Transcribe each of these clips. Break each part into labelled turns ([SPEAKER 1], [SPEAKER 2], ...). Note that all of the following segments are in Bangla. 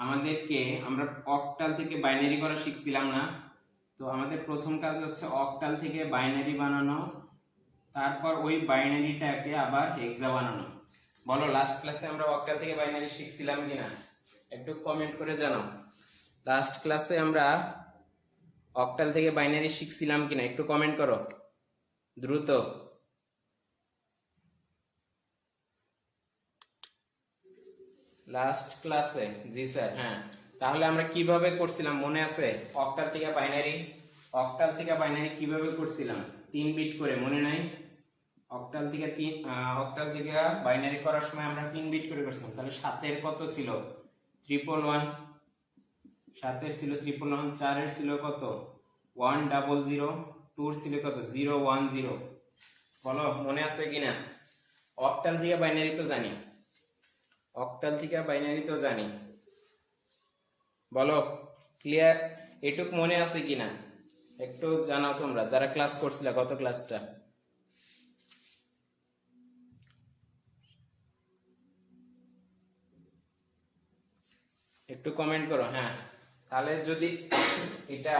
[SPEAKER 1] আমাদেরকে আমরা অকটাল থেকে বাইনারি করা শিখছিলাম না। তো আমাদের প্রথম কাজ হচ্ছে অকটাল থেকে বাইনারি বানানো, তারপর ওই বাইনারিটাকে আবার হেক্সা বানানো। বলো লাস্ট ক্লাসে আমরা অক্টাল থেকে বাইনারি শিখছিলাম কিনা? একটু কমেন্ট করে জানাও। লাস্ট ক্লাসে আমরা অকটাল থেকে বাইনারি শিখছিলাম কিনা? একটু কমেন্ট করো। দ্রুত। লাস্ট ক্লাসে জি স্যার হ্যাঁ। তাহলে আমরা কীভাবে করছিলাম? মনে আছে? অক্টাল থেকে বাইনারি অক্টাল থেকে বাইনারি কীভাবে করছিলাম? তিন বিট করে, মনে নাই? অক্টাল থেকে তিন অক্টাল থেকে বাইনারি করার সময় আমরা তিন বিট করে করছিলাম। তাহলে সাতের কত ছিল? ট্রিপল ওয়ান সাতের ছিল ট্রিপল ওয়ান চারের ছিল কত? ওয়ান ডাবল জিরো টুর ছিল কত? জিরো ওয়ান জিরো বলো, মনে আছে কিনা? অক্টাল থেকে বাইনারি তো জানি। অক্টাল থেকে বাইনারি তো জানি। বলো ক্লিয়ার এটুক মনে আছে কিনা? একটু জানাও তোমরা, যারা ক্লাস করছিলে গত ক্লাসটা একটু কমেন্ট করো হ্যাঁ। তাহলে যদি এটা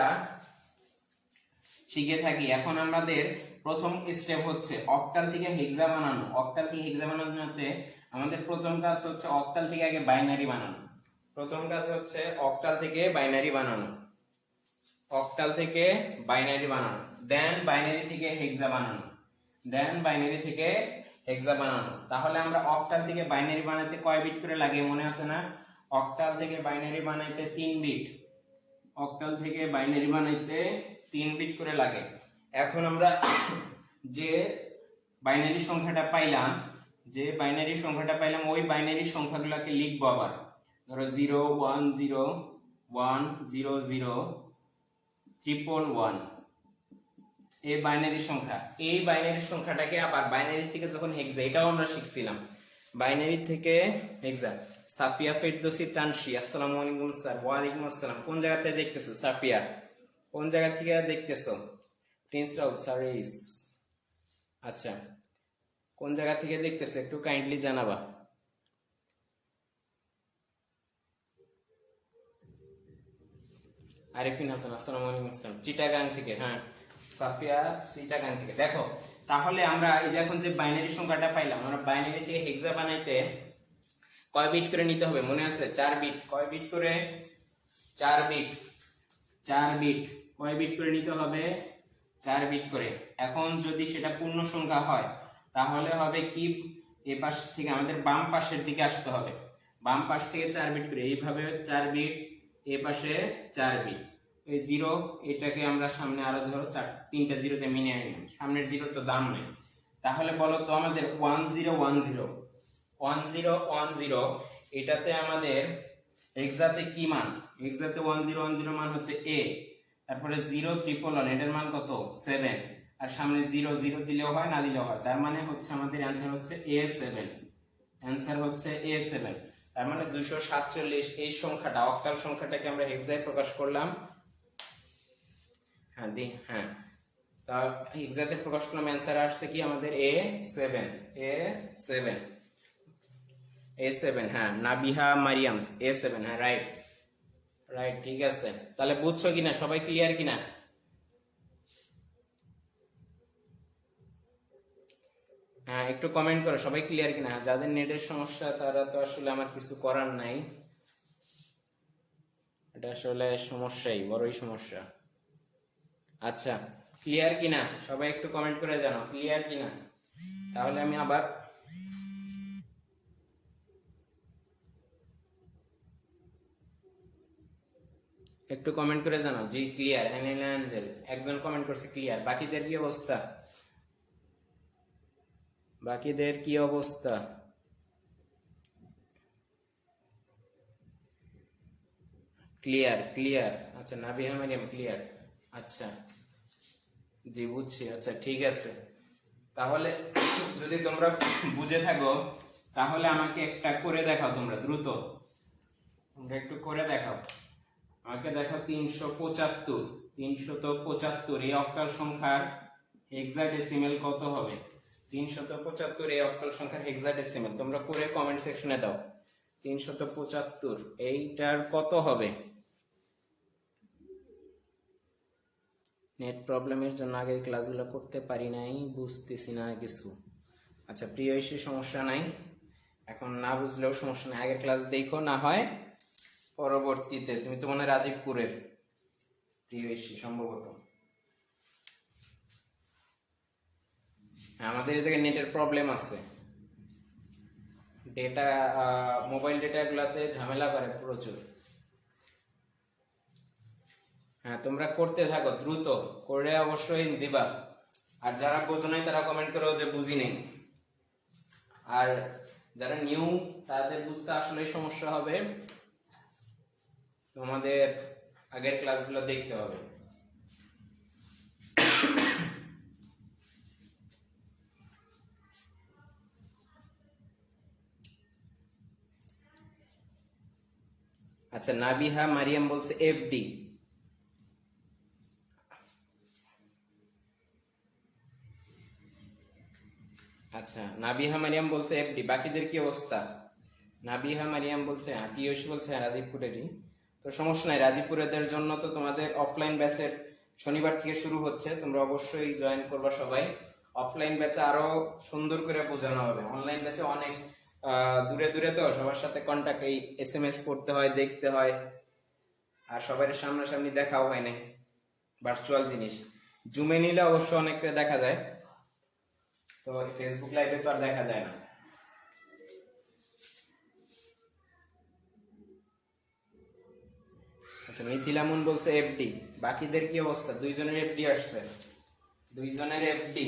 [SPEAKER 1] শিখে থাকি, এখন আমাদের প্রথম স্টেপ হচ্ছে অক্টাল থেকে হেক্সা বানানো অক্টাল থেকে হেক্সা বানানোতে আমাদের প্রথম কাজ হচ্ছে অক্টাল থেকে আগে বাইনারি বানানো। প্রথম কাজ হচ্ছে অক্টাল থেকে বাইনারি বানানো। অক্টাল থেকে বাইনারি বানানো। দেন বাইনারি থেকে হেক্সা বানানো। দেন বাইনারি থেকে হেক্সা বানানো। তাহলে আমরা অক্টাল থেকে বাইনারি বানাতে কয় বিট করে লাগে মনে আছে না? অক্টাল থেকে বাইনারি বানাইতে তিন বিট অক্টাল থেকে বাইনারি বানাইতে তিন বিট করে লাগে। এখন আমরা যে বাইনারি সংখ্যাটা পাইলাম যে বাইনারি সংখ্যাটা পাইলাম, ওই বাইনারি সংখ্যাগুলোকে লিখব আবার। ধরো zero one zero one zero zero triple one এই বাইনারি সংখ্যা। এই বাইনারি সংখ্যাটাকে আবার বাইনারি থেকে যখন হেক্সা এটাও আমরা শিখছিলাম। বাইনারি থেকে হেক্সা সাফিয়া ফেরদোসি তানসি আসসালামু আলাইকুম স্যার, ওয়ালাইকুম আসসালাম। কোন জায়গা থেকে দেখতেছো সাফিয়া? কোন জায়গা থেকে দেখতেছো? প্রিন্স রাউল সারিস আচ্ছা। কোন জায়গা থেকে দেখতেছে? একটু কাইন্ডলি জানাবা। আরিফিন হাসান, আসসালামু আলাইকুম আসসালাম চিটাগাং থেকে হ্যাঁ। সাফিয়া, চিটাগাং থেকে। দেখো, তাহলে আমরা এই যে এখন যে বাইনারি সংখ্যাটা পাইলাম, আমরা বাইনারি থেকে হেক্সা বানাইতে কয় বিট করে নিতে হবে? মনে আছে? চার বিট কয় বিট করে? চার বিট চার বিট কয় বিট করে নিতে হবে? চার বিট করে। এখন যদি সেটা পূর্ণ সংখ্যা হয় তাহলে হবে কি? এ পাশ থেকে আমাদের বাম পাশের দিকে আসতে হবে। বাম পাশ থেকে চার বিট করে, এইভাবে চার বিট এ পাশে চার বিট এই জিরো এটাকে আমরা সামনে আরও ধরো, চার, তিনটা জিরোতে মিনিয়ে নিলাম। সামনের জিরোর তো দাম নেই। তাহলে বলো তো আমাদের one zero one zero one zero one zero এটাতে আমাদের এক্সাতে কি মান? এক্সাতে ওয়ান জিরো ওয়ান জিরো মান হচ্ছে এ তারপরে জিরো ত্রিপল ওয়ান এটার মান কত? সেভেন আর সামনে জিরো জিরো দিলেও হয়, না দিলেও হয়। তার মানে হচ্ছে আমাদের অ্যান্সার হচ্ছে এ সেভেন অ্যান্সার হচ্ছে এ সেভেন তার মানে দুশো সাতচল্লিশ, এই সংখ্যাটা, অক্টাল সংখ্যাটাকে আমরা হেক্সায় প্রকাশ করলাম। হ্যাঁ দি হ্যাঁ। তা এক্সাক্টলি প্রকাশ করলাম অ্যান্সার আসছে কি আমাদের? A seven A seven A seven হ্যাঁ। নাবিহা মারিয়ামস এ সেভেন হ্যাঁ রাইট রাইট ঠিক আছে। তাহলে বুঝছ কিনা? সবাই ক্লিয়ার কিনা? হ্যাঁ একটু কমেন্ট করো, সবাই ক্লিয়ার কিনা? যাদের নেটের সমস্যা, তারা তো আসলে আমার কিছু করার নাই। এটা আসলে সমস্যাই, বড়ই সমস্যা। আচ্ছা ক্লিয়ার কিনা? সবাই একটু কমেন্ট করে জানাও ক্লিয়ার কিনা? তাহলে আমি আবার একটু কমেন্ট করে জানাও। জি ক্লিয়ার অ্যানিলা অ্যাঞ্জেল একজন কমেন্ট করছে ক্লিয়ার বাকিদের কি অবস্থা? বাকিদের কি অবস্থা? ক্লিয়ার ক্লিয়ার আচ্ছা নাবিহা মারিয়াম ক্লিয়ার আচ্ছা। জি, বুঝছি। আচ্ছা ঠিক আছে। তাহলে যদি তোমরা বুঝে থাকো, তাহলে আমাকে একটা করে দেখাও তোমরা, দ্রুত। তোমরা একটু করে দেখাও। আমাকে দেখাও তিনশো পঁচাত্তর। তিনশত পঁচাত্তর। এই অক্টাল সংখ্যার হেক্সাডেসিমেল কত হবে? তিনশত পঁচাত্তর এই অক্টাল সংখ্যার হেক্সাডেসিমেল তোমরা করে কমেন্ট সেকশনে দাও। তিনশত পঁচাত্তর, এইটার কত হবে? নেট প্রবলেমের জন্য আগের ক্লাসগুলো করতে পারি নাই, বুঝতেছি না কিছু। আচ্ছা প্রিয় ইস্যু সমস্যা নাই। এখন না বুঝলেও সমস্যা নাই। আগের ক্লাস দেখো, না হয় পরবর্তীতে। তুমি তো মনে রাজীবপুরের। প্রিয় ইস্যু সম্ভবত হ্যাঁ, আমাদের এই জায়গায় নেটের প্রবলেম আছে। ডেটা মোবাইল ডেটা গুলাতে ঝামেলা করে প্রচুর। হ্যাঁ তোমরা করতে থাকো, দ্রুত। করে অবশ্যই দিবা। আর যারা বোঝো নাই, তারা কমেন্ট করো যে বুঝি নেই। আর যারা নিউ তাদের বুঝতে আসলে সমস্যা হবে। তোমাদের আগের ক্লাসগুলো দেখতে হবে। আচ্ছা নাবিহা মারিয়াম বলছে এফডি আচ্ছা নাবিহা মারিয়াম বলছে এফডি বাকিদের কি অবস্থা? নাবিহা মারিয়াম বলছে হ্যাঁ পিয়সী বলছে হ্যাঁ রাজীবপুরেরই তো সমস্যা নাই, রাজীবপুরেদের জন্য তো তোমাদের অফলাইন ব্যাচের শনিবার থেকে শুরু হচ্ছে, তোমরা অবশ্যই জয়েন করবা সবাই। অফলাইন ব্যাচে আরও সুন্দর করে বোঝানো হবে। অনলাইন ব্যাচে অনেক দূরে দূরে তো সবার সাথে কন্ট্যাক্ট এই এস এম এস করতে হয়, দেখতে হয়। আর সবার সামনাসামনি দেখাও হয় না ভার্চুয়াল জিনিস। জুমে নিলে অবশ্য অনেককে দেখা যায়। তো ফেসবুক লাইভে তো আর দেখা যায় না। আচ্ছা মিথিলামুন বলছে এফডি বাকিদের কি অবস্থা? দুইজনের এফডি আসছে। দুইজনের এফডি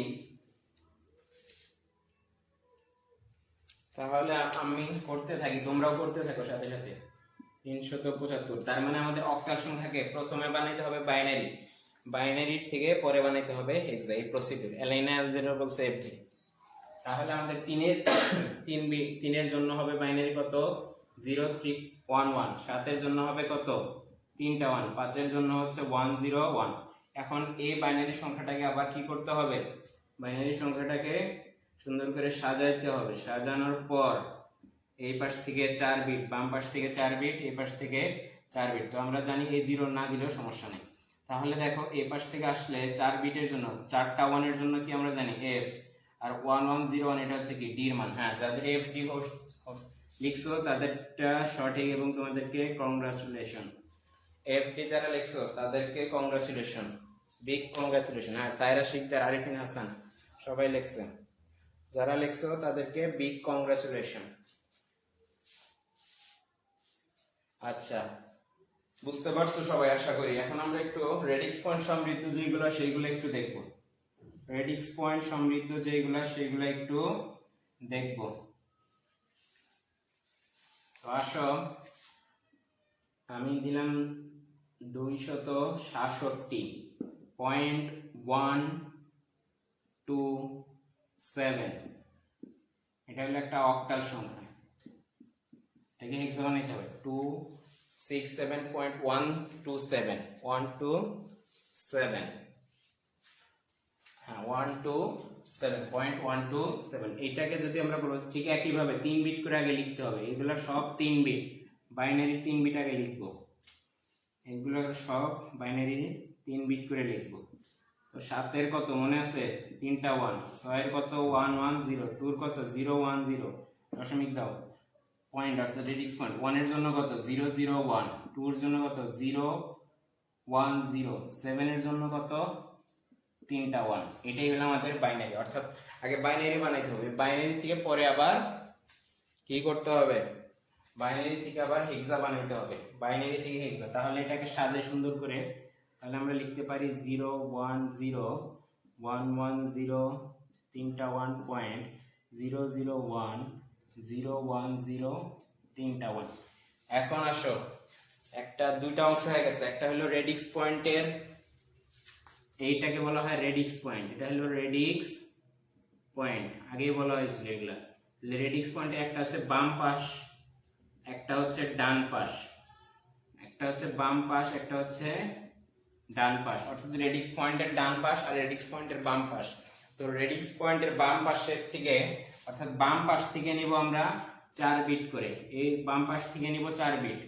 [SPEAKER 1] তাহলে আমি করতে থাকি, তোমরাও করতে থাকো সাথে সাথে। তিনশত পঁচাত্তর। তার মানে আমাদের অক্টাল সংখ্যাকে প্রথমে বানাইতে হবে বাইনারি বাইনারি থেকে পরে বানাইতে হবে হেক্সা এই প্রসিডিউর এলাইনা অ্যালজেব্রা বলছে এফডি তাহলে আমাদের তিনের, তিন বি- তিনের জন্য হবে বাইনারি কত? জিরো থ্রি ওয়ান ওয়ান সাতের জন্য হবে কত? তিনটা ওয়ান পাঁচের জন্য হচ্ছে ওয়ান জিরো ওয়ান এখন এই বাইনারি সংখ্যাটাকে আবার কি করতে হবে? বাইনারি সংখ্যাটাকে সুন্দর করে সাজাইতে হবে। সাজানোর পর এই পাশ থেকে চার বিট, বাম পাশ থেকে চার বিট, এই পাশ থেকে চার বিট। তো আমরা জানি এই জিরো না দিলেও সমস্যা নেই। তাহলে দেখো এই পাশ থেকে আসলে চার বিটের জন্য, চারটা ওয়ানের জন্য কি আমরা জানি F R one one zero one এটা হচ্ছে কি? ডির মান। হ্যাঁ যাদের এফ ডি লিখছো, তাদেরটা সঠিক এবং তোমাদেরকে কংগ্রাচুলেশন এফ ডি যারা লিখছো, তাদেরকে কংগ্রাচুলেশন বিগ কংগ্রাচুলেশন হ্যাঁ সাইরা শিকদার, আরিফিন হাসান, সবাই লিখছে। যারা লিখছো, তাদেরকে বিগ কংগ্রাচুলেশন আচ্ছা বুঝতে পারছ সবাই, আশা করি। এখন আমরা একটু রেডিক্স পয়েন্ট সমৃদ্ধ যেগুলো, সেইগুলো একটু দেখব। রেডিক্স পয়েন্ট সমৃদ্ধ যেগুলো সেগুলো একটু দেখব। তো আসো। আমি দিলাম দুইশত সাতষট্টি। Point one two seven. এটা হলো একটা অক্টাল সংখ্যা। এটাকে হেক্সাগন নিতে হবে। Two six seven point one two seven one two seven হ্যাঁ one two seven point one two seven এইটাকে যদি আমরা বলব ঠিক একইভাবে তিন বিট করে আগে লিখতে হবে। এগুলো সব তিন বিট বাইনারি তিন বিট আগে লিখব। এগুলো সব বাইনারি তিন বিট করে লিখব। তো সাতের কত মনে আছে? তিনটা ওয়ান ছয়ের কত ওয়ান ওয়ান জিরো টুর কত জিরো ওয়ান জিরো দশমিক দাও। পয়েন্ট অর্থাৎ রেডিক্স পয়েন্ট ওয়ানের জন্য কত? জিরো জিরো ওয়ান টুর জন্য কত? জিরো ওয়ান জিরো সেভেনের জন্য কত? তিনটা ওয়ান এটাই হলো আমাদের বাইনারি অর্থাৎ আগে বাইনারি বানাইতে হবে। বাইনারি থেকে পরে আবার কি করতে হবে? বাইনারি থেকে আবার হেক্সা বানাইতে হবে। বাইনারি থেকে হেক্সা তাহলে এটাকে সাজে সুন্দর করে তাহলে আমরা লিখতে পারি zero one zero, one one zero, তিনটা one point zero zero one zero one zero, তিনটা ওয়ান এখন আসো, একটা দুইটা অংশ হয়ে গেছে, একটা হলো রেডিক্স পয়েন্টের এইটাকে বলা হয় রেডিক্স পয়েন্ট এটা হলো রেডিক্স পয়েন্ট আগেই বলা হয়েছিল এগুলা। রেডিক্স পয়েন্টে একটা আছে বাম পাশ, একটা হচ্ছে ডান পাশ, একটা হচ্ছে বাম পাশ, একটা হচ্ছে ডান পাশ, অর্থাৎ রেডিক্স পয়েন্টের ডান পাশ আর রেডিক্স পয়েন্টের বাম পাশ। তো রেডিক্স পয়েন্টের বাম পাশের থেকে, অর্থাৎ বাম পাশ থেকে নিব আমরা চার বিট করে। এই বাম পাশ থেকে নিব চার বিট,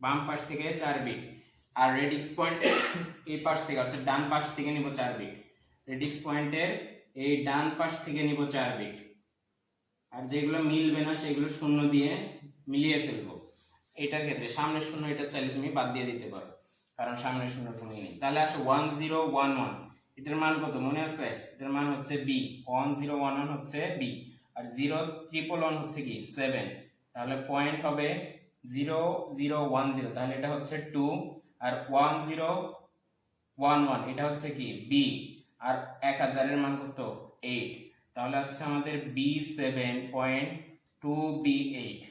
[SPEAKER 1] বাম পাশ থেকে চার বিট। আর রেডিক্স পয়েন্ট এই পাশ থেকে, অর্থাৎ ডান পাশ থেকে নিব চার বিট। রেডিক্স পয়েন্টের এই ডান পাশ থেকে নিব চার বিট। আর যেগুলো মিলবে না, সেগুলো শূন্য দিয়ে মিলিয়ে ফেলব। এটার ক্ষেত্রে সামনে শূন্য এটা চাইলে তুমি বাদ দিয়ে দিতে পারো। কারণ সামনে শূন্য কোনো নেই। তাহলে আসো ওয়ান জিরো ওয়ান ওয়ান এটার মান কত? মনে আছে? এটার মান হচ্ছে B one zero one one হচ্ছে বি আর জিরো ট্রিপল ওয়ান হচ্ছে কি? সেভেন তাহলে পয়েন্ট হবে জিরো জিরো ওয়ান জিরো তাহলে এটা হচ্ছে টু আর ওয়ান জিরো ওয়ান ওয়ান এটা হচ্ছে কি? বি আর এক হাজারের মান কত? এইট তাহলে হচ্ছে আমাদের B seven point two B eight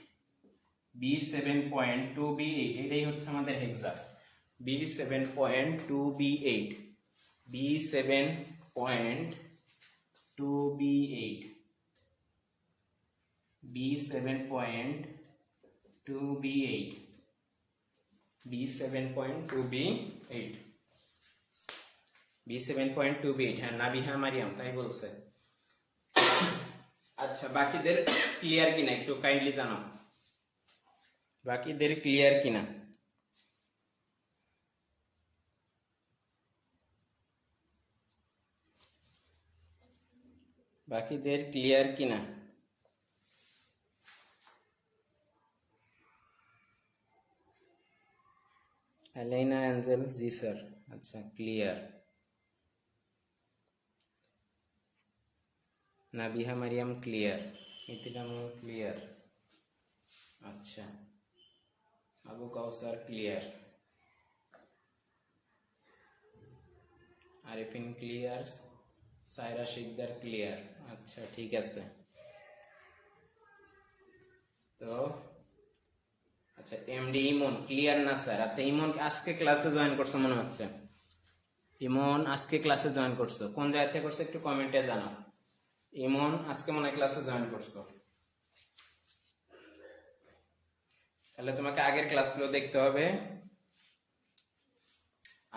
[SPEAKER 1] B seven point two B eight এটাই হচ্ছে আমাদের hexa B seven point two B eight B seven point two B eight B seven point two B eight B seven point two B eight B seven point two B eight হ্যাঁ নাবিহা মারিয়াম, তাই বলছে। আচ্ছা বাকিদের ক্লিয়ার কিনা, একটু কাইন্ডলি জানাও। বাকিদের ক্লিয়ার কিনা? বাকিদের ক্লিয়ার কিনা অ্যালেনা অ্যাঞ্জেল জি স্যার আচ্ছা ক্লিয়ার নাবিহা মারিয়াম ক্লিয়ার মিথিলাম ক্লিয়ার আচ্ছা Abu Kawsar clear Arifin clear Saira Sikdar clear আচ্ছা ঠিক আছে। তো আচ্ছা এমডি ইমন ক্লিয়ার না স্যার? আচ্ছা ইমন আজকে ক্লাসে জয়েন করছ মনে হচ্ছে? ইমন আজকে ক্লাসে জয়েন করছ। কোন জায়গা থেকে করছ একটু কমেন্টে জানাও। ইমন আজকে মনে ক্লাসে জয়েন করছ। তাহলে তোমাকে আগের ক্লাসগুলো দেখতে হবে।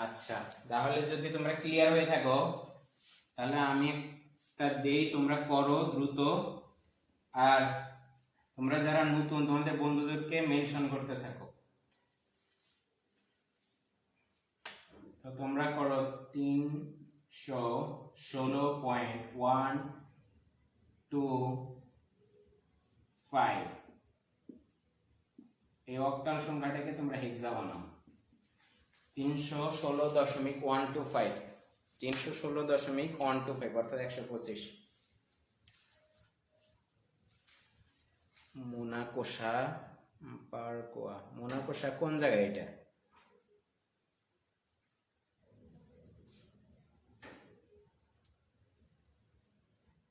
[SPEAKER 1] আচ্ছা তাহলে যদি তোমরা ক্লিয়ার হয়ে থাকো তাহলে আমি একটা দেই, তোমরা করো দ্রুত। আর তোমরা যারা নতুন, তোমাদের বন্ধুদেরকে মেনশন করতে থাকো। তো তোমরা করো তিনশো ষোলো পয়েন্ট ওয়ান টু ফাইভ। এই অক্টাল সংখ্যাটাকে তোমরা হেক্সা বানাও। তিনশো ষোলো দশমিক ওয়ান টু ফাইভ। তিনশো ষোলো দশমিক ওয়ান টু ফাইভ অর্থাৎ একশো পঁচিশ। মোনাকোষা মোনাকোষা কোন জায়গায় এটা?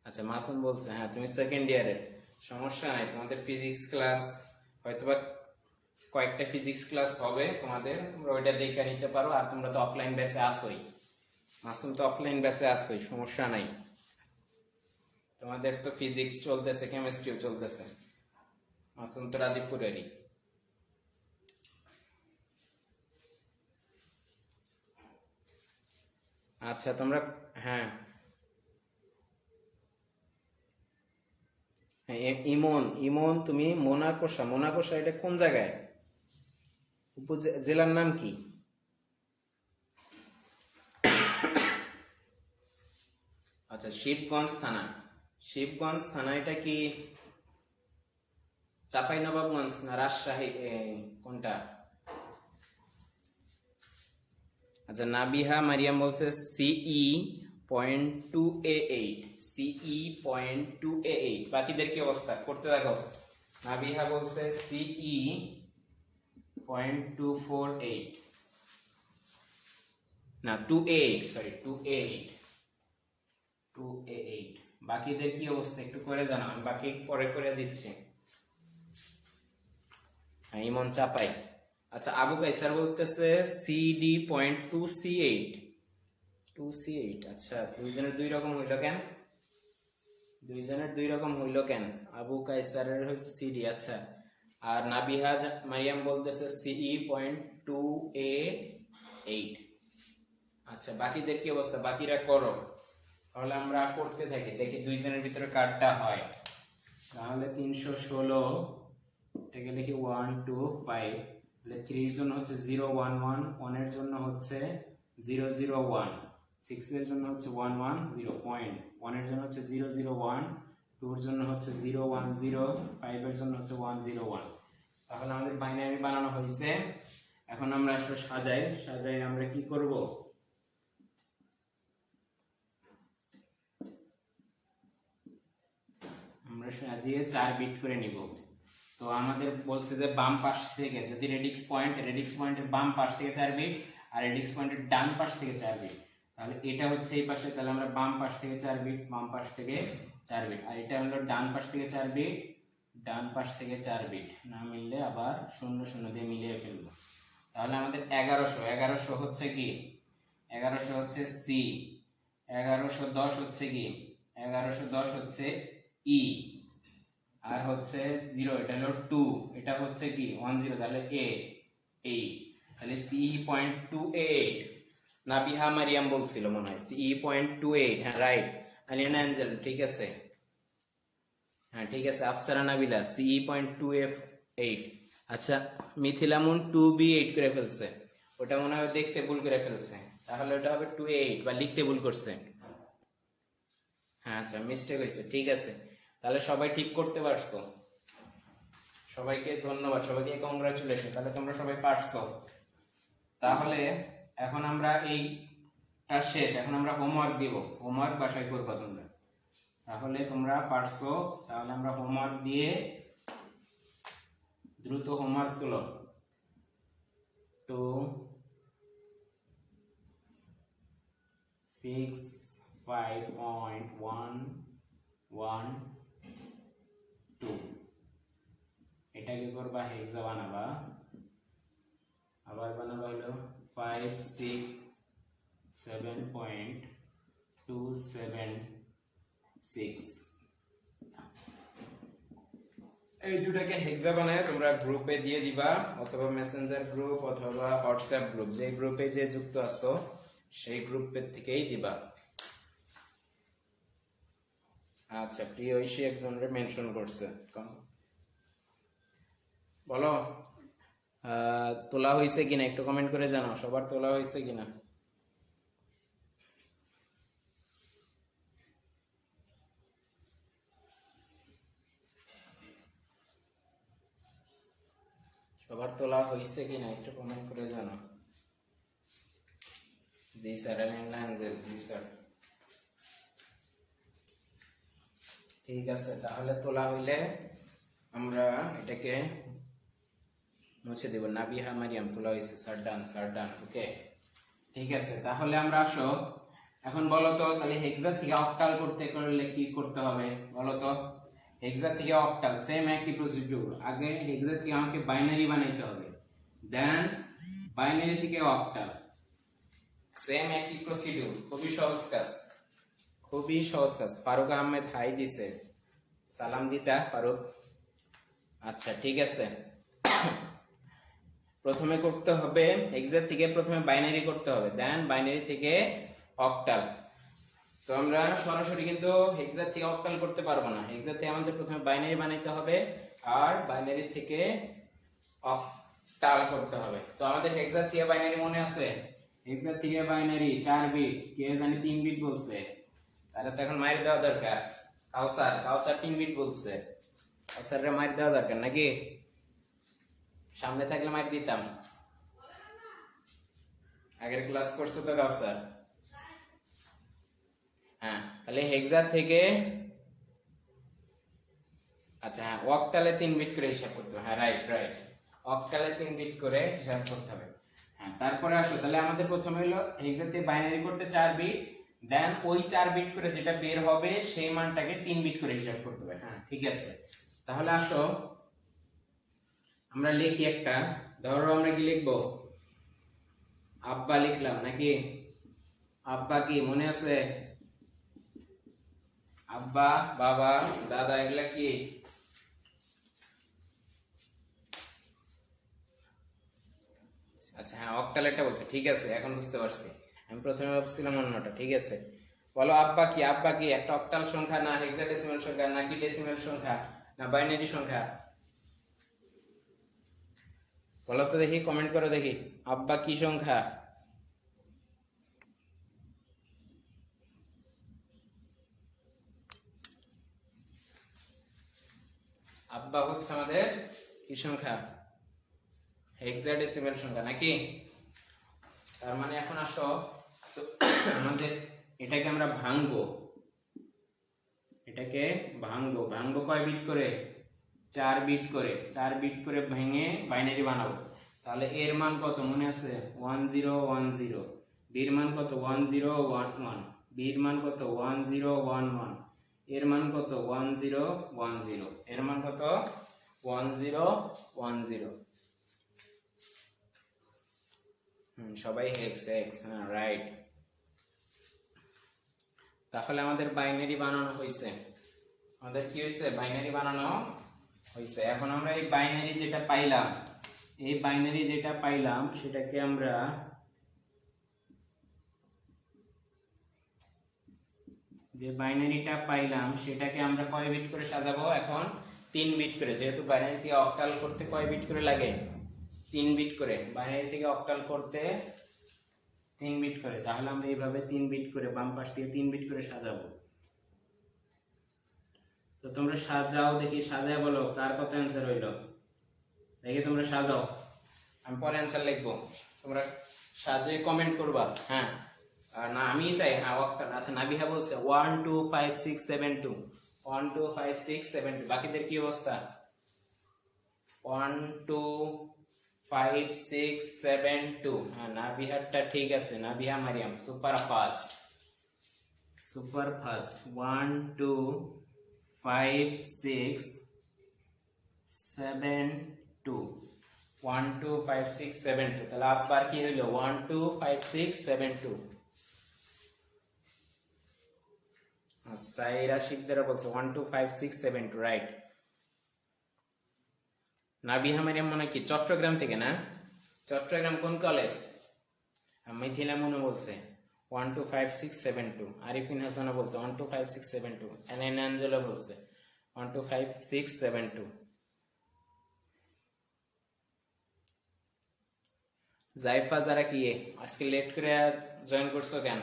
[SPEAKER 1] আচ্ছা মাসুম বলছে হ্যাঁ তুমি সেকেন্ড ইয়ারের সমস্যা নাই, তোমাদের ফিজিক্স ক্লাস হয়তোবা কয়েকটা ফিজিক্স ক্লাস হবে তোমাদের, তোমরা ওইটা দেখে নিতে পারো, আর তোমরা তো অফলাইন ব্যাচে আসোই। মাসুম তো অফলাইন ব্যাচে আসোই সমস্যা নাই। তোমাদের তো ফিজিক্স চলতেছে কেমিস্ট্রিও চলতেছে। মাসুম তো রাজীবপুরেরই। আচ্ছা তোমরা হ্যাঁ। হ্যাঁ, ইমন ইমন তুমি মোনাকোষা মোনাকোষা এটা কোন জায়গায়? জেলার নাম কি? আচ্ছা শিবগঞ্জ থানা। শিবগঞ্জ থানা এটা কি চাপাই নবাবগঞ্জ না রাজশাহী? কোনটা? আচ্ছা নাবিহা মারিয়াম বলছে CE point two A eight CE point two A eight বাকিদের কি অবস্থা? করতে দেখো নাবিহা বলছে CE point two four eight না two eight sorry two eight two eight বাকিদের কি অবস্থা? একটু করে আমি বাকি পরে করে দিচ্ছি। ইমন চাপাই। আচ্ছা আবু কাইসার বলতেছে C D point two C eight two C eight আচ্ছা দুইজনের দুই রকম হইল কেন? দুইজনের দুই রকম হইল কেন? আবু কাইসারের হয়েছে সিডি আচ্ছা। আর নাবিহা জা- মারিয়াম বলতেছে সিই পয়েন্ট টু এ এইট আচ্ছা বাকিদের কি অবস্থা? বাকিরা করো। তাহলে আমরা করতে থাকি। দেখি দুইজনের ভিতরে কার্ডটা হয়। তাহলে তিনশো ষোলো, এটাকে লিখি ওয়ান টু ফাইভ তাহলে থ্রির জন্য হচ্ছে জিরো ওয়ান ওয়ান ওয়ানের জন্য হচ্ছে জিরো জিরো ওয়ান সিক্সের জন্য হচ্ছে ওয়ান ওয়ান জিরো পয়েন্ট ওয়ানের জন্য হচ্ছে জিরো জিরো ওয়ান টুর জন্য হচ্ছে জিরো ওয়ান জিরো ফাইভের জন্য হচ্ছে ওয়ান জিরো ওয়ান তাহলে আমাদের বাইনারি বানানো হয়েছে। এখন আমরা আসলে সাজাই। সাজাই আমরা কি করব? আমরা সাজিয়ে চার বিট করে নিব তো আমাদের বলছে যে বাম পাশ থেকে, যদি রেডিক্স পয়েন্ট রেডিক্স পয়েন্টের বাম পাশ থেকে চার বিট আর রেডিক্স পয়েন্টের ডান পাশ থেকে চার বিট তাহলে এটা হচ্ছে এই পাশে, তাহলে আমরা বাম পাশ থেকে চার বিট বাম পাশ থেকে চার বিট আর এটা হলো ডান পাশ থেকে চার বিট ডান পাশ থেকে চার বিট না মিললে আবার শূন্য শূন্য দিয়ে মিলিয়ে ফেলব। তাহলে আমাদের এগারোশো এগারোশো হচ্ছে কি? এগারোশো হচ্ছে সি এগারোশো দশ হচ্ছে কি? এগারোশো দশ হচ্ছে ই আর হচ্ছে জিরো, এটা হলো টু এটা হচ্ছে কি? ওয়ান জিরো তাহলে এ এইট তাহলে C point two eight Nabiha Mariam বলছিল মনে হয় সি পয়েন্ট টু এইট হ্যাঁ রাইট আলিয়ানা অ্যাঞ্জেল, ঠিক আছে? হ্যাঁ ঠিক আছে, Afsara Nabila C point two F eight আচ্ছা মিথিলামুন টু বি এইট করে ফেলছে। ওটা মনে হয় দেখতে ভুল করে ফেলছে। তাহলে ওটা হবে টু এইট বা লিখতে ভুল করছে। হ্যাঁ আচ্ছা মিস্টেক হয়েছে, ঠিক আছে। তাহলে সবাই ঠিক করতে পারছ? সবাইকে ধন্যবাদ, সবাইকে কংগ্রাচুলেশন তাহলে তোমরা সবাই পারছ। তাহলে এখন আমরা এইটা শেষ, এখন আমরা হোমওয়ার্ক দিব। হোমওয়ার্ক বাসায় করবা তোমরা। তাহলে তোমরা পারছ, তাহলে আমরা হোমওয়ার্ক দিয়ে দ্রুত হোমওয়ার্ক তুলো। Two six five point one one two এটাকে করবা? হেক্সা বানাবা। আবার বানাবা হলো five six seven point two seven six এই দুটাকে হেক্সা বানায় তোমরা গ্রুপে দিয়ে দিবা, অথবা মেসেঞ্জার গ্রুপ অথবা হোয়াটসঅ্যাপ গ্রুপ যে গ্রুপে যে যুক্ত আছো, সেই গ্রুপের থেকেই দিবা। আচ্ছা প্রিয় ঐশী একজনরে মেনশন করছে। বলো। তোলা হয়েছে কিনা একটু কমেন্ট করে জানাও, সবার তোলা হয়েছে কিনা? সবার তোলা হয়েছে কিনা একটু কমেন্ট করে জানাও। জি স্যার অ্যাঞ্জেল জি স্যার। ঠিক আছে, তাহলে তোলা হইলে আমরা এটাকে মুছে দেব। নাবিহা মারিয়াম, তোলা হয়েছে স্যার ডান ওকে ঠিক আছে, তাহলে আমরা আসো। এখন বলো তো, তাহলে হেক্সা থেকে অক্টাল করতে করলে কি করতে হবে? বলো তো হেক্সা থেকে অক্টাল সেম একই প্রসিডিউর আগে হেক্সা থেকে আমাকে বাইনারি বানাইতে হবে। দেন বাইনারি থেকে অক্টাল সেম একই প্রসিডিউর খুবই সহজ কাজ। খুবই সহজ কাজ। ফারুক আহমেদ হাই দিছে। সালাম দিতা, ফারুক। আচ্ছা ঠিক আছে। প্রথমে করতে হবে এক্সাট থেকে প্রথমে বাইনারি করতে হবে। দেন বাইনারি থেকে অক্টাল তো আমরা সরাসরি কিন্তু হেক্সার থেকে অক্টাল করতে পারব না। হেক্সার থেকে আমাদের প্রথমে বাইনারি বানাইতে হবে আর বাইনারি থেকে অক্টাল করতে হবে। তো আমাদের হেক্সার থেকে বাইনারি মনে আছে? হেক্সার থেকে বাইনারি চার বিট কে জানি তিন বিট বলছে? তাহলে তো এখন মাইর দেওয়া দরকার। কাউসার কাউসার তিন বিট বলছে। কাউসারের মাইর দেওয়া দরকার নাকি? সামনে থাকলে মাইর দিতাম। আগের ক্লাস করছে তো কাউসার। হ্যাঁ তাহলে হেক্সার থেকে আচ্ছা হ্যাঁ অক্টালে তিন বিট করে হিসাব করতে হ্যাঁ রাইট রাইট অক্টালে তিন বিট করে হিসাব করতে হবে। হ্যাঁ তারপরে আসো। তাহলে আমাদের প্রথমে হলো হেক্সার থেকে বাইনারি করতে চার বিট। দেন ওই চার বিট করে যেটা বের হবে সেই মানটাকে তিন বিট করে হিসাব করতে হবে। হ্যাঁ। ঠিক আছে? তাহলে আসো আমরা লিখি একটা। ধরো আমরা কি লিখব? আব্বা লিখলাম নাকি? আব্বা কি মনে আছে? আব্বা বাবা দাদা এগুলা কি? আচ্ছা হ্যাঁ অক্টালেরটা বলছে। ঠিক আছে এখন বুঝতে পারছি। আমি প্রথমে ভাবছিলাম অন্যটা, ঠিক আছে। বলো, আব্বা কি আব্বা কি, একটা অক্টাল সংখ্যা না হেক্সাডেসিমাল সংখ্যা, নাকি ডেসিমাল সংখ্যা, না বাইনারি সংখ্যা? বলো তো দেখি কমেন্ট করো দেখি, আব্বা কি সংখ্যা? আব্বা হচ্ছে আমাদের কি সংখ্যা? হেক্সাডেসিমাল সংখ্যা, নাকি? তার মানে এখন আসো। আমাদের এটাকে আমরা ভাঙবো। এটাকে ভাঙবো। ভাঙবো কয় বিট করে? চার বিট করে। চার বিট করে ভেঙে বাইনারি বানাবো। তাহলে এর মান কত? মনে আছে? ওয়ান জিরো ওয়ান জিরো বির মান কত? ওয়ান জিরো ওয়ান ওয়ান বির মান কত? ওয়ান জিরো ওয়ান ওয়ানের মান কত? ওয়ান জিরো ওয়ান জিরো এর মান কত? ওয়ান জিরো ওয়ান জিরো হুম, সবাই হেক্স হেক্স হ্যাঁ রাইট তাহলে আমাদের বাইনারি বানানো হয়েছে আমাদের কি হয়েছে বাইনারি বানানো হয়েছে এখন আমরা এই বাইনারি যেটা পাইলাম, এই বাইনারি যেটা পাইলাম, সেটাকে আমরা যে বাইনারিটা পাইলাম, সেটাকে আমরা কয় বিট করে সাজাবো? এখন তিন বিট করে। যেহেতু বাইনারি থেকে অক্টাল করতে কয় বিট করে লাগে? তিন বিট করে। বাইনারি থেকে অক্টাল করতে তিন বিট করে, তাহলে আমরা এইভাবে তিন বিট করে বাম পাশ দিয়ে তিন বিট করে সাজাবো। তো তোমরা সাজাও, দেখি সাজায় বলো, কার কত অ্যান্সার হইল? দেখি তোমরা সাজাও। আমি পরে অ্যান্সার লিখব। তোমরা সাজিয়ে কমেন্ট করবা। হ্যাঁ। না, আমি চাই হ্যাঁ ওয়াক্টার আচ্ছা নাবিহা বলছে one two five six seven two one two five six seven two বাকিদের কি অবস্থা? One two five six seven two হ্যাঁ নাবিহারটা ঠিক আছে. Nabiha Mariam super fast super fast one two five six seven two one two five six seven two তাহলে আবার কি হইল? One two five six seven two Saira শিকদারা বলছে one two five six seven two right Nabiha Mariam মনে কি? চট্টগ্রাম থেকে না? চট্টগ্রাম কোন কলেজ মিথিলা মনে বলছে one two five six seven two Arifin হাসানও বলছে one two five six seven two Ann Angelo বলছে one two five six seven two Zaifa যারা কি আজকে লেট করে জয়েন করছ কেন?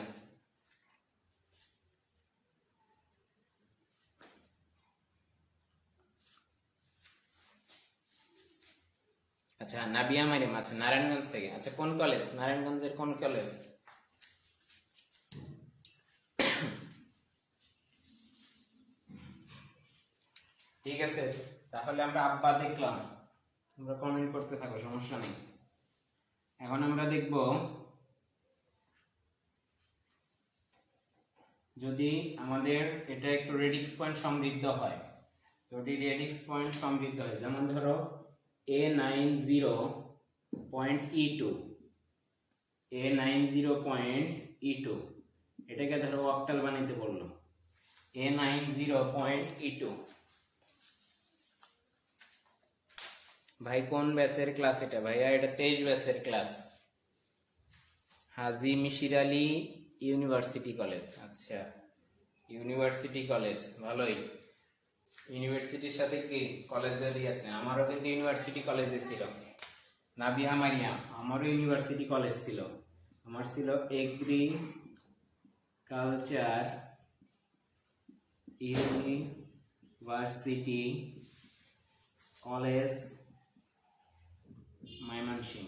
[SPEAKER 1] আচ্ছা নাবিয়া মারিম আচ্ছা নারায়ণগঞ্জ থেকে। আচ্ছা কোন কলেজ? নারায়ণগঞ্জের কোন কলেজ? ঠিক আছে, তাহলে আমরা আব্বা দেখলাম। তোমরা কমেন্ট করতে থাকো, সমস্যা নেই। এখন আমরা দেখব, যদি আমাদের এটা একটু রেডিক্স পয়েন্ট সমৃদ্ধ হয়। যদি রেডিক্স পয়েন্ট সমৃদ্ধ হয়, যেমন ধরো A nine zero point E two A nine zero point E two এটাকে ধরো অক্টাল বানাইতে বলল। A nine zero point E two ভাই, কোন ব্যাচের ক্লাস এটা? ভাইয়া, এটা তেইশ ব্যাচের class. Haji Mishir Ali university college. আচ্ছা ইউনিভার্সিটি কলেজ, ভালোই। ইউনিভার্সিটির সাথে কি কলেজেরই আছে? আমারও কিন্তু ইউনিভার্সিটি কলেজে ছিল। নাবিহা মারিয়া আমারও ইউনিভার্সিটি কলেজ ছিল। আমার ছিল agriculture university college Mymensingh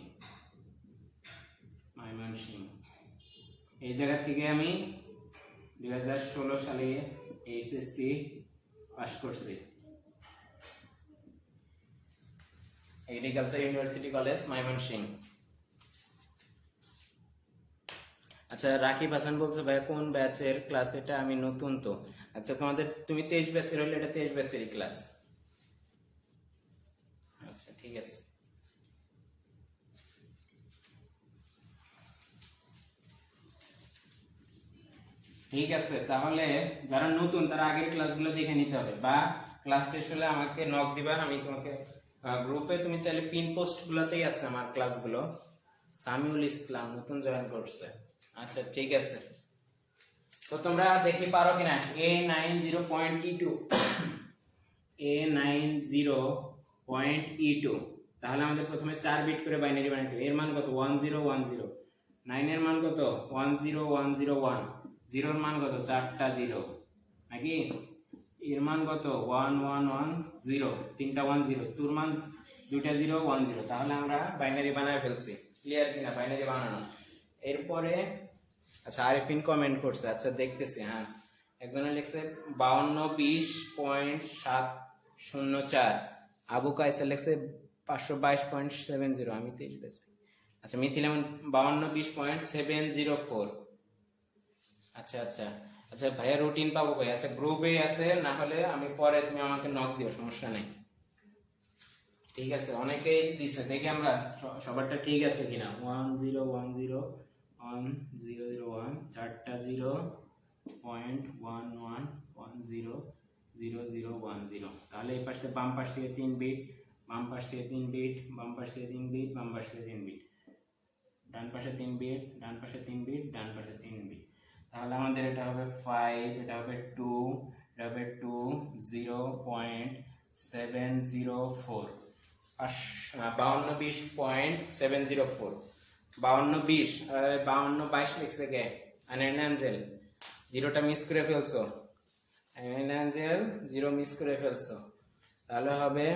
[SPEAKER 1] Mymensingh এই জায়গা থেকে আমি দু হাজার ষোলো সালে এইচএসসি পাশ করছি। এগ্রিকালচার ইউনিভার্সিটি কলেজ ময়মনসিং আচ্ছা রাকিব হাসান বলছে ভাই কোন ব্যাচের ক্লাস এটা? আমি নতুন তো। আচ্ছা তোমাদের, তুমি তেইশ ব্যাচের হলে এটা তেইশ ব্যাচেরই ক্লাস আচ্ছা ঠিক আছে। ঠিক আছে, তাহলে যারা নতুন, তারা আগের ক্লাসগুলো দেখে নিতে হবে। বা ক্লাস শেষ হলে আমাকে নক দিবা, আমি তোমাকে গ্রুপে তুমি চাইলে পিন পোস্ট গুলোতেই আছে আমার ক্লাসগুলো সামিউল ইসলাম, নতুন জয়েন করছে। আচ্ছা ঠিক আছে। তো তোমরা দেখি পারো কিনা? A nine zero point E two A nine zero point E two তাহলে আমাদের প্রথমে চার বিট করে বাইনারি বানাইতে হবে। এর মান কত? ওয়ান জিরো ওয়ান জিরো নাইনের মান কত? One zero one zero one জিরোর মান কত? চারটা জিরো। নাকি? এর মান কত? One one one, zero. তিনটা ওয়ান, জিরো। তোর মান দুইটা জিরো, ওয়ান, জিরো। তাহলে আমরা বাইনারি বানায় ফেলছি। ক্লিয়ার কিনা বাইনারি বানানো। এরপরে আচ্ছা আরিফিন কমেন্ট করছে। আচ্ছা দেখতেছি হ্যাঁ। একজনে লিখছে বাউন্ন, বিশ, পয়েন্ট, সাত, শূন্য, চার। আবু কাইসার লিখছে পাঁচশো বাইশ পয়েন্ট সেভেন জিরো। আমি তেইশ আচ্ছা মিথিল এমন বাউন্ন, বিশ পয়েন্ট সেভেন জিরো ফোর। আচ্ছা আচ্ছা। আচ্ছা ভাইয়া রুটিন পাবো ভাই আচ্ছা গ্রুপে আছে, না হলে আমি পরে তুমি আমাকে নক দিও, সমস্যা নেই। ঠিক আছে, অনেকেই দিছে, দেখি আমরা সবারটা ঠিক আছে কিনা। One zero one zero one zero zero one চারটা zero point one one one zero zero zero one zero তাহলে এই পাশে বাম পাশ থেকে তিন বিট বাম পাশ থেকে তিন বিট বাম পাশ থেকে তিন বিট বাম পাশ থেকে তিন বিট ডান পাশে তিন বিট ডান পাশে তিন বিট ডান পাশে তিন বিট তাহলে আমাদের এটা হবে ফাইভ এটা হবে টু এটা হবে two zero point seven zero four বাউন্ন বিশ পয়েন্ট সেভেন জিরো ফোর বাউন্ন বিশ বাউন্ন বাইশ লিখছে কে? অ্যাঞ্জেল। জিরোটা মিস করে ফেলছো। অ্যাঞ্জেল, জিরো মিস করে ফেলছো। তাহলে হবে